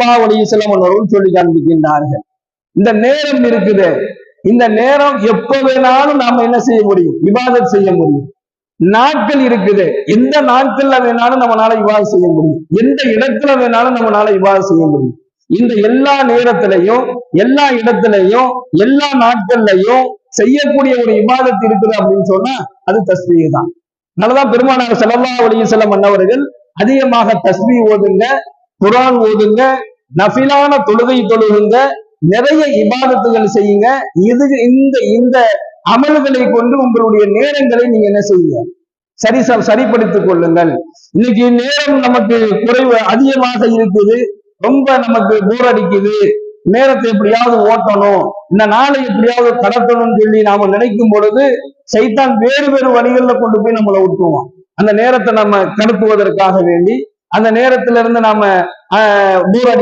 அப்பாவுடைய செல்லம் சொல்லி காண்பிக்கின்றார்கள். இந்த நேரம் இருக்குது. இந்த நேரம் எப்ப வேணாலும் நாம என்ன செய்ய முடியும்? விவாதம் செய்ய முடியும். நாட்கள் இருக்குது. எந்த நாட்கள்ல வேணாலும் நம்மளால விவாதம் செய்ய முடியும். எந்த இடத்துல வேணாலும் நம்மளால விவாதம் செய்ய முடியும். இந்த எல்லா நேரத்திலையும் எல்லா இடத்துலையும் எல்லா நாட்கள்லையும் செய்யக்கூடிய ஒரு விவாதத்து இருக்குது அப்படின்னு சொன்னா அது தஸ்மீக தான். அதனாலதான் பெருமானார் செல்லல்லா அலைஹி செல்லம் அன்னவர்கள் அதிகமாக தஸ்மி ஓதுங்க குரான் ஓதுங்க நஃபிலான தொழுகை தொழுகுங்க நிறைய இபாதத்துகள் செய்யுங்க. இது இந்த இந்த அமல்களை கொண்டு உங்களுடைய நேரங்களை நீங்க என்ன செய்யுங்க? சரி சரிப்படுத்திக் கொள்ளுங்கள். இன்னைக்கு நேரம் நமக்கு குறைவு அதிகமாக இருக்குது. ரொம்ப நமக்கு போர் அடிக்குது. நேரத்தை எப்படியாவது ஓட்டணும். இந்த நாளை எப்படியாவது கடத்தணும்னு சொல்லி நாம நினைக்கும் பொழுது சைத்தான் வேறு வேறு வழிகள்ல கொண்டு போய் நம்மளை விட்டுருவான் அந்த நேரத்தை நம்ம கடத்துவதற்காக வேண்டி அந்த நேரத்துல இருந்து நாம ஆஹ், போர் அடி